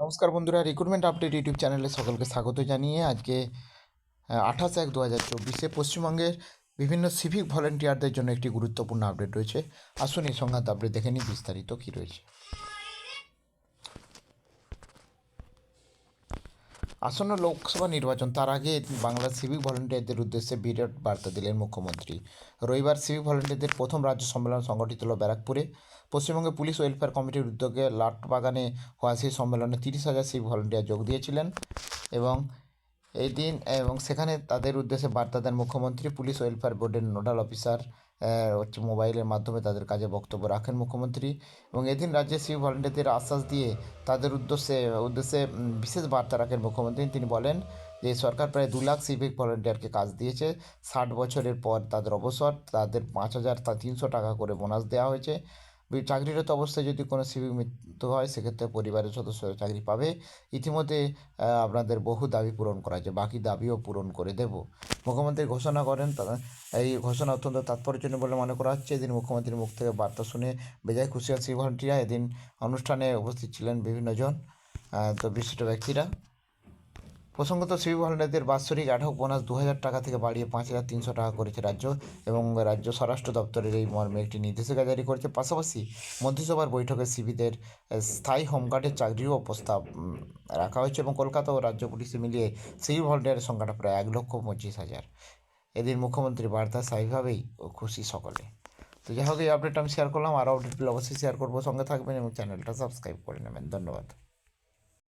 নমস্কার বন্ধুরা recruitment update YouTube চ্যানেলে সকলকে স্বাগত জানিয়ে আজকে আঠাশ এক দু হাজার চব্বিশে পশ্চিমবঙ্গের বিভিন্ন সিভিক ভলেন্টিয়ারদের জন্য একটি গুরুত্বপূর্ণ আপডেট রয়েছে। আসুন এই সংঘাত আপডেট দেখে নিই, বিস্তারিত কী রয়েছে। আসন্ন লোকসভা নির্বাচন, তার আগে বাংলার সিভিক ভলেন্টিয়ারদের উদ্দেশ্যে বিরাট বার্তা দিলেন মুখ্যমন্ত্রী। রবিবার সিভিক ভলেন্টিয়ারদের প্রথম রাজ্য সম্মেলন সংগঠিত হল ব্যারাকপুরে। পশ্চিমবঙ্গে পুলিশ ওয়েলফেয়ার কমিটির উদ্যোগে লাটবাগানে হওয়া সেই সম্মেলনে তিরিশ হাজার সিভিক ভলেন্টিয়ার যোগ দিয়েছিলেন এবং এই দিন, এবং সেখানে তাদের উদ্দেশ্যে বার্তা দেন মুখ্যমন্ত্রী, পুলিশ ওয়েলফেয়ার বোর্ডের নোডাল অফিসার হচ্ছে মোবাইলের মাধ্যমে তাদের কাজে বক্তব্য রাখেন মুখ্যমন্ত্রী। এবং এদিন রাজ্যে সিভিক ভলেন্টিয়ারদের আশ্বাস দিয়ে তাদের উদ্দেশ্যে উদ্দেশ্যে বিশেষ বার্তা রাখেন মুখ্যমন্ত্রী। তিনি বলেন যে, সরকার প্রায় দু লাখ সিভিক ভলেন্টিয়ারকে কাজ দিয়েছে। ষাট বছরের পর তাদের অবসর, তাদের পাঁচ হাজার তিনশো টাকা করে বোনাস দেওয়া হয়েছে। চাকরিরত অবস্থায় যদি কোনো সিভিক মৃত্যু হয়, সেক্ষেত্রে পরিবারের সদস্য চাকরি পাবে। ইতিমধ্যে আপনাদের বহু দাবি পূরণ করা হয়েছে। বাকি দাবিও পূরণ করে দেব। মুখ্যমন্ত্রী ঘোষণা করেন এই ঘোষণা অত্যন্ত তাৎপর্যজনক বলে মনে করা হচ্ছে। এদিন মুখ্যমন্ত্রীর মুখ থেকে বার্তা শুনে বেজায় খুশি হন ভলেন্টিয়ার এদিন অনুষ্ঠানে উপস্থিত ছিলেন বিভিন্নজন তো বিশিষ্ট ব্যক্তিরা। প্রসঙ্গত ভলেন্টিয়ারদের বাৎসরিক অ্যাডহক বোনাস দু হাজার টাকা থেকে বাড়িয়ে পাঁচ হাজার তিনশো টাকা করেছে রাজ্য এবং রাজ্য স্বরাষ্ট্র দপ্তরের এই মর্মে একটি নির্দেশিকা জারি করেছে। পাশাপাশি মন্ত্রিসভার বৈঠকে সিভিদের স্থায়ী হোমগার্ডের চাকরিরও প্রস্তাব রাখা হয়েছে এবং কলকাতা ও রাজ্য পুলিশে মিলিয়ে সিভিক ভলেন্টিয়ারের সংখ্যাটা প্রায় এক লক্ষ পঁচিশ হাজার। এদিন মুখ্যমন্ত্রী বার্তা স্বাভাবিকভাবেই খুশি সকলে। তো যাই হোক, এই আপডেট আমি শেয়ার করলাম। আরও আপডেট পেলে অবশ্যই শেয়ার করব। সঙ্গে থাকবেন এবং চ্যানেলটা সাবস্ক্রাইব করে নেবেন। ধন্যবাদ।